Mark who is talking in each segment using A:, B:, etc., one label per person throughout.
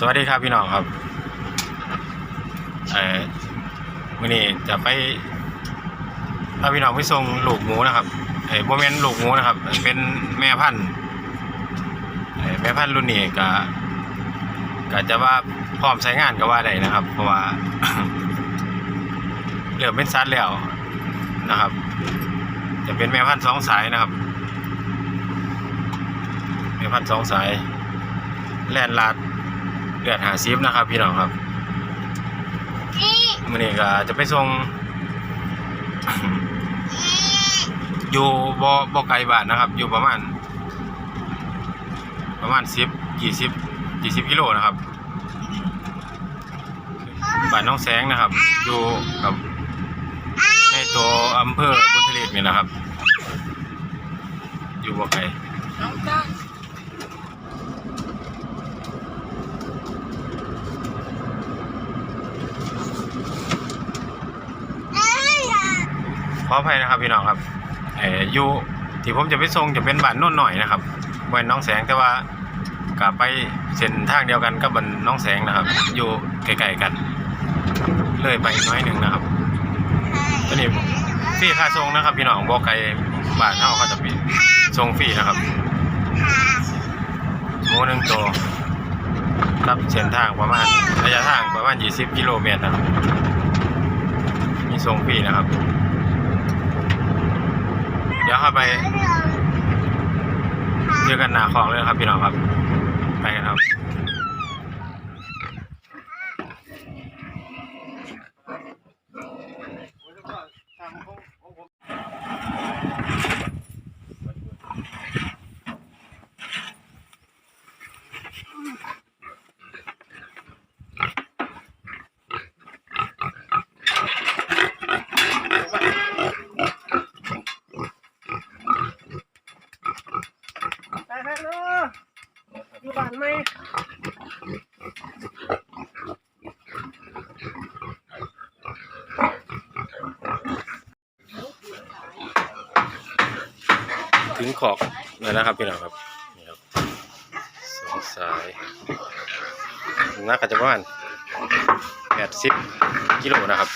A: สวัสดีครับพี่น้องครับเออวันนี้จะไปพาพี่น้องไปส่งลูกหมูนะครับเอ่อโมเมนลูกหมูนะครับ เป็นแม่พันธุ์แม่พันธุ์รุ่นนี้ก็ก็จะว่าพร้อมใช้งานก็ว่าได้นะครับ เพราะว่าเหลือเป็นซัดแล้วนะครับ จะเป็นแม่พันธุ์สองสายนะครับแม่พันธุ์สองสายแล่นลาด เลือดหาซิฟนะครับ พี่น้องครับมื่อนี้ก็จะไปส่งอยู่บ่บ่ไกลบ้านนะครับ อยู่ประมาณ ประมาณสิบยี่สิบยี่สิบกิโลนะครับบ้านน้องแสงนะครับ อยู่กับในตัวอำเภอบุญทลีนี่นะครับ อยู่บ่ไกล ขออภัยนะครับพี่น้องครับเอ่ออยู่ที่ผมจะไปส่งจะเป็นบ้านโน่นหน่อยนะครับบ้านน้องแสงแต่ว่ากลับไปเส้นทางเดียวกันกับบ้านน้องแสงนะครับ อยู่ใกล้ๆกัน เลยไปน้อยหนึ่งนะครับตอนนี้ฟรีค่าส่งนะครับ พี่น้องบอกไกลบ้านเฮาเขาจะมีส่งฟรีนะครับหมูหนึ่งตัวครับเส้นทางประมาณระยะทางประมาณ 20 กิโลเมตรนะครับ มีส่งฟรีนะครับ เดี๋ยวเข้าไปเจอกันหนาของเลยครับพี่น้องครับ ไปกันครับ
B: ไปไปเนาะอยู่บ้านไหม
A: ถึง ขอกแล้วนะครับพี่น้องครับนี่ครับสองสายน่าจะประมาณแปดสิบกิโลนะครับ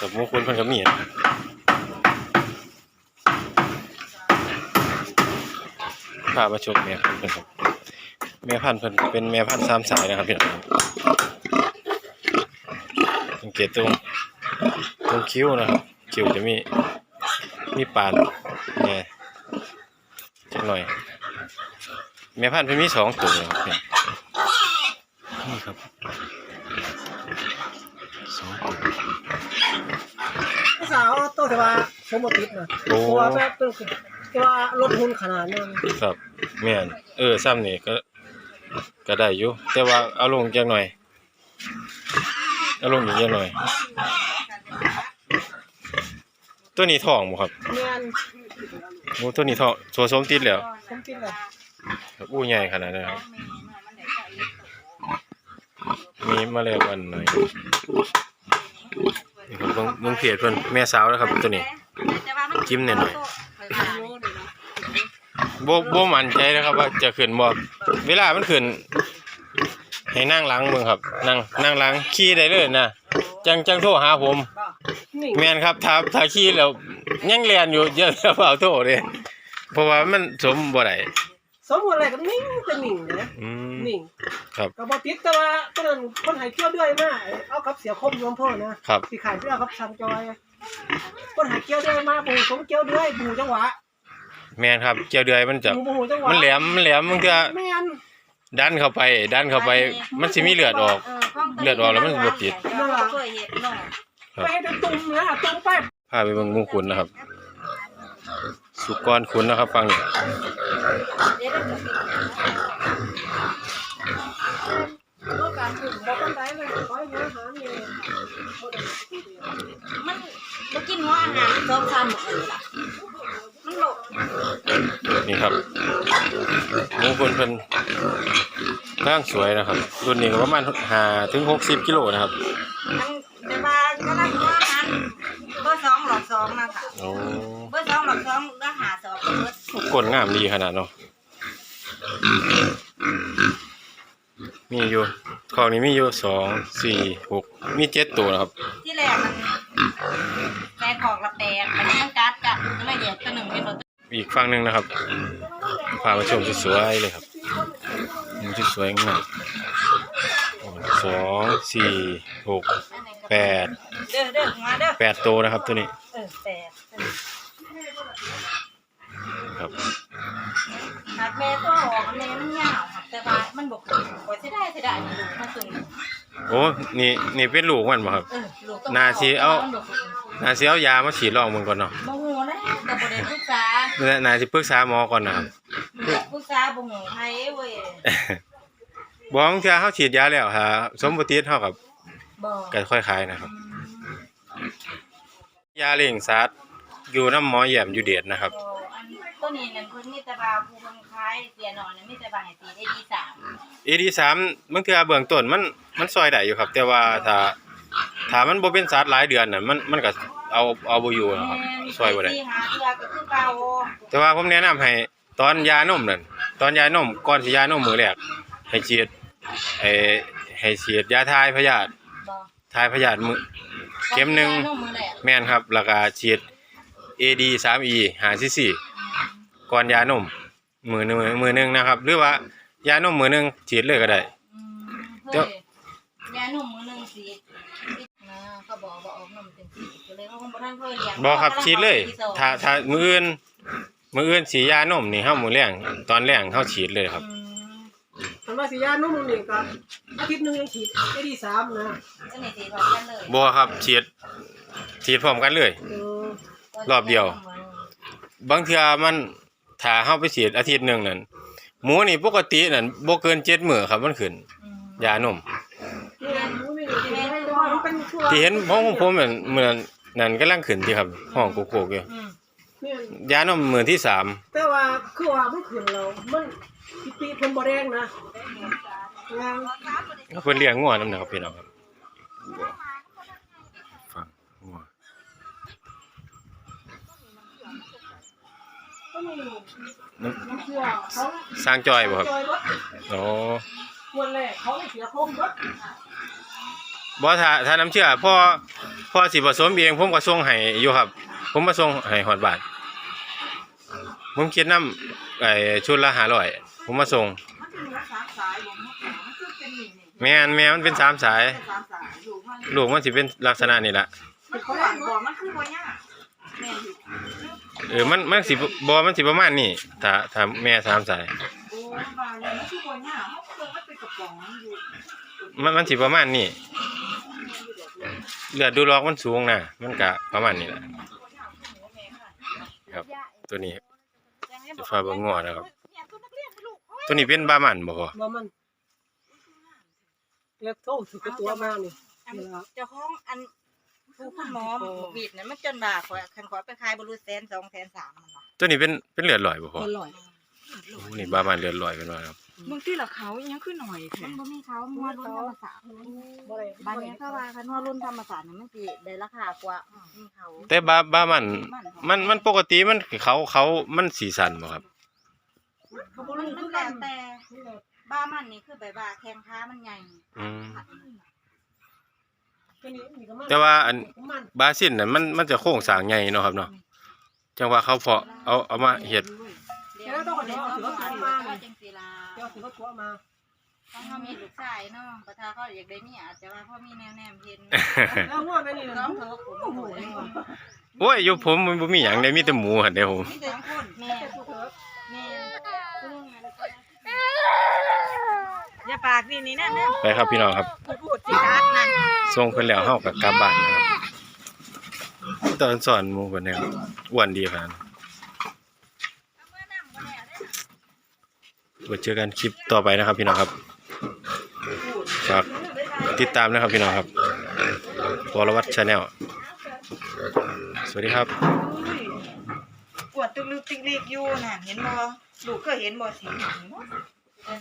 A: กับหมูคุณเพิ่นก็มีนะพามาชมแม่พันเพิ่นครับแม่พันธุ์เพิ่นเป็นแม่พันธุ์สามสายนะครับพี่น้องสังเกตตรงตรงคิ้วนะครับคิ้วจะมี มีปานเนี่ยจักหน่อย แม่พันธุ์เพิ่นมีสองตัวครับเนี่ยนี่ครับสองตัว
B: สาวตัวแต่ว่าสมบูติดนะ
A: โอ้
B: ตัวแบบตัวแต่ว่าลดหุ้นขนาดนั้น
A: ครับแม่นเออซ้ำนี่ก็ก็ได้อยู่แต่ว่าเอาลงจักหน่อย เอาลงอีกจักหน่อย ตัวนี้ท้องบ่ครับ
B: แม่น
A: โอ้ตัวนี้ท้องโซสมติดแล้ว
B: สมติดเลย
A: อู้ใหญ่ขนาดนั้นครับมีมาแล้ววันหน่อยนี่ครับเบิ่งเบิ่งเพจเพิ่นแม่สาวแล้วครับ ตัวนี้ จิ้มหน่อย บ่บ่มั่นใจนะครับ ว่าจะขึ้นบ่เวลามันขึ้นให้นั่งหลังเบิ่งครับ นั่งนั่งหลังขี่ได้เลยนะจังจังโทรหาผม
B: นิ่ง
A: แม่นครับถ้าถ้าขี่แล้วยังเรียนอยู่เยอะแล้วเอาโทรเด้เพราะว่ามันสมบ่ได้
B: สมบูรณ์อะไรก็นิ่งเป็นนิ่งเลยนะ
A: อืม
B: นิ่ง
A: ครับ
B: ก็บ่ติดแต่ว่าตอนนั้นคนหายเกี่ยวด้วยมาเอากับเสียคมยมพ่อนะครับสิขายเพื่อกับชังจอย คนหายเกี่ยวด้วยมาบูสมเกี่ยวด้วยบูจังหวะ
A: แม่นครับเกี่ยวเดือยมันจะ
B: บูบูจังหวะ
A: มันแหลมมันแหลมมันก็
B: แม่น
A: ดันเข้าไป ดันเข้าไปมันสิมีเลือดออก เลือดออกแล้วมันบ่ติด
C: เคยเห็นเนาะ
A: ครับ
B: ไปให้เป็นตุ่มนะตุ่มไป
A: พาไปเบิ่งมุงขุนนะครับ สุกรขุนนะครับ ฟังนี่
C: เดี๋ยวเราจะปิด
B: โลกาถึงบ่ปานใดเลยขอให้อาหารนี่
C: มันบ่กินหัวอาหารสองสามมื้อนี่ล่ะมันโลก
A: นี่ครับมุงขุนเพิ่นร่างสวยนะครับ รุ่นนี้ก็ประมาณ5ถึง60กิโลนะครับ โอ้
C: เบอร์สองหลอดสองก็หาสองเบอร์
A: กลงามดีขนาดเนาะมีอยู่ของนี้มีอยู่สองสี่หกมีเจ็ดตัวนะครับ
C: ที่แรกมันแปดของละแปดมันมันกัดกัดก็เลยแยกตัวหนึ่งเป็นตัว
A: อีกฝั่งหนึ่งนะครับพามาชมสวยๆเลยครับมุมสวยๆงามโอ้สองสี่หกแปด
C: เด้อเด้อมาเด้อ
A: แปดตัวนะครับตัวนี้
C: เออแปด
A: ครับ
C: หากแม่ตัวออกแม่มันยาวครับแต่ว่ามันบกกว่าจะได้จะได้นี่ลูกมันสูง
A: โอ้นี่นี่เป็นลูกมันบ่ครับ
C: เออลูกต้อง
A: นาสิเอา
C: มันบก
A: นาสิเอายามาฉีดลองมึงก่อนเนาะ
C: บ่หูนะแต่บ่ได้ปรึกษา
A: นาสิปรึกษาหมอก่อนนะครับ
C: ปรึกษาบ่หูให้เว้ย
A: บอกบางเทื่อเฮาฉีดยาแล้วฮะสมบูติดเฮากับ
C: บ่
A: ก็ค่อยขายนะครับ ยาเร่งสัตว์อยู่น้ำหมอแย้มอยู่เดชนะครับ
C: บ่อันตัวนี้นั่นเพิ่นมีแต่ว่าผู้เพิ่น ขายเสียหนอนนี่มีแต่ว่าให้ตีได้ดีสาม
A: AD3 บางเทื่อเบื้องต้นมันมันซอยได้อยู่ครับ แต่ว่าถ้าถ้ามันบ่เป็นสัตว์หลายเดือนน่ะมันมันก็เอาเอาบ่อยู่นะครับซอยบ่ได้
C: ที่หาเทื่อก็คือเก่า
A: แต่ว่าผมแนะนำให้ตอนยานมนั่นตอนยานมก่อนสิยานมมื้อแรกให้ฉีดไอ้ให้ฉีดยาทายพยาธิ
C: บ่
A: ทายพยาธิมื้อ เข็มหนึ่ง
C: นุ่มมือแหละ
A: แม่นครับแล้วก็ฉีด AD 3E 5 cc ก่อนยานม มื้อหนึงมื้อหนึงนะครับ หรือว่ายานมมื้อหนึงฉีดเลยก็ได้
C: อืม
A: เดี๋
C: เฮ้
A: ยว
C: ยยาหนุ่มมือหนึงสีนะเขาบอกว่าออกนมเป็นสีก็เลยเขาคงบ่ทันเคยเลี้ยง
A: บ่ครับฉีดเลย
C: ถ้า
A: ถ้าถ้ามื้ออื่นมื้ออื่นสียานมนี่เฮามื้อแรงตอนแรงเฮาฉีดเลยครับ
B: มันว่าสิยานุ่มนี่ก็อาทิตย์หนึงยังฉีดได้ดีสามนะ
C: ก็นี่สีพร้อมกันเลย
A: บ่ครับฉีดฉีดพร้อมกันเลย
B: เออ
A: รอบเดียว บางเทื่อมัน ถ้าเฮาไปฉีดอาทิตย์หนึงนั่นหมูนี่ปกตินั่นบ่เกิน7มื้อครับมันขึ้น
C: อืม
A: ยานม
B: เนี่ยหมูไม่ได้กินไม่ได้มันเป็นช่วง
A: ที่เห็นของผมเหมือนเหมือนนั่นกำลังขึ้นที่ครับห้องโกโก้อยู่
C: อืม
B: เนี่ย
A: ยานมมื้อที่สาม
B: แต่ว่าคือว่ามันขึ้นแล้วมันปีปีเพิ่นบ่แดงนะงาน
A: เพิ่นเลี้ยงงัวนำนะครับพี่น้องครับฟังงัว
B: ก็มี
A: มั น
B: น้ำเชื่อเขา
A: สร้างจอยบ่ครับ
B: จอยรถ
A: อ๋อ
B: วันแรกเขาเสียโคมรถ
A: บ่ถ้าถ้าน้ำเชื่อพ่อพ่อสิผสมเองผมก็ส่งให้อยู่ครับ ผมมาส่งให้ฮอดบ้านผมคิดนำไอ้ชุดละ500ผมมาส่ง
C: มันเป็นเนื้อสามสายบ่มันมันคือเป็นนี่นี่
A: แม่นแม่มันเป็นสามสาย
C: เป็นสามสายอยู่มัน
A: ลูกมันสิเป็นลักษณะนี้ล่ะ
C: มันคือหวานบ่มันคือบ่ยากแม่นอยู่
A: เออมันมันสิบ่มันสิประมาณนี้ถ้าถ้าแม่สามสาย
C: โอ้บาเลยมันคือบ่ยากเฮาเคยมันเป็นกระป๋องอยู่
A: มันมันสิประมาณนี้เลือดดูรอกมันสูงนะมันกะประมาณนี้แหละครับ ตัวนี้ จะฟ้าเบิ่งงัวนะครับ ตัวนี้เป็นบามันบ่พอ
B: บ่มันเรียกโทษถือกระตัวมานี่
C: อันเจ้าของอัน ผู้คุณหมอบีบเนี่ยมันจนบาข่อยคันข่อยไปขายบ่รู้แสนสองแสนสามมันว่ะ
A: ตัวนี้เป็นเป็นเลือดลอยบ่พอ
B: อร่อย
A: โอ้นี่บามันเลือดลอยเป็นว่าครับ
D: บางทีละเขายังคือหน่อยแท้
C: มันบ่มีเขามัวรุ่นธรรมศาสตร์
B: บ่ได้
C: บ้านนี้เขาว่าคันว่ารุ่นธรรมศาสตร์นี่มันสิได้ราคากว่ามีเขา
A: แต่บาบามัน มันมันปกติมันเขาเขามันสีสันบ่ครับ
B: เขาบ่
C: มัน
B: รู้
C: มั
B: คื
C: น
B: อกั
C: แล้
B: น
C: วแต่บ้ามันนี่คือแบบว่าแข้งขามันใหญ่
A: อืม
B: ตัวนี้นี่ก็มัน
A: แต่ว่าอัน
B: มัน
A: บาซินน่ะมันมันจะโค้งสร้างใหญ่เนาะครับเนาะจังว่าเขาเพาะเอาเอามาเฮ็ด
C: เดี๋ยวต้องเดี๋ยวเอาถือว่าตัวมาจังสิล่ะ
B: เจ้าถือกระตัวมา
C: ต้องเขามีลูกชายเนาะประธานเขาอยากได้เนี่ยอาจจะว่าพ่อมีแนวแนมเห็น
B: แล้วหัวไปนี่
C: น้
B: น้
C: อ
B: องง
C: เถ
B: เถ
C: อะ
B: อะ
C: ผมโอ้โห
A: โอ้ยอยู่ผมมันบ่มีหยังเลยมีแต่หมูหั่นเด้ผม
C: มีแต่คนแม่แม่อย่าปากนี่นี่นั่นนะ
A: ไปครับพี่น้องครับ
C: พูดสิครับนั่น
A: ส่งเพิ่นแล้วเฮาก็กลับบ้านนะครับตอนสอนหมู่เพิ่นเนี่ยอ้วนดีขนาดนั้นไว้เจอกันคลิปต่อไปนะครับพี่น้องครับฝากติดตามนะครับพี่น้องครับวรวัฒน์ชาแนลสวัสดีครับ
C: ปวดตึกลึกติ๊กลิกอยู่น่ะเห็นบ่ลูกก็เห็นบ่สิ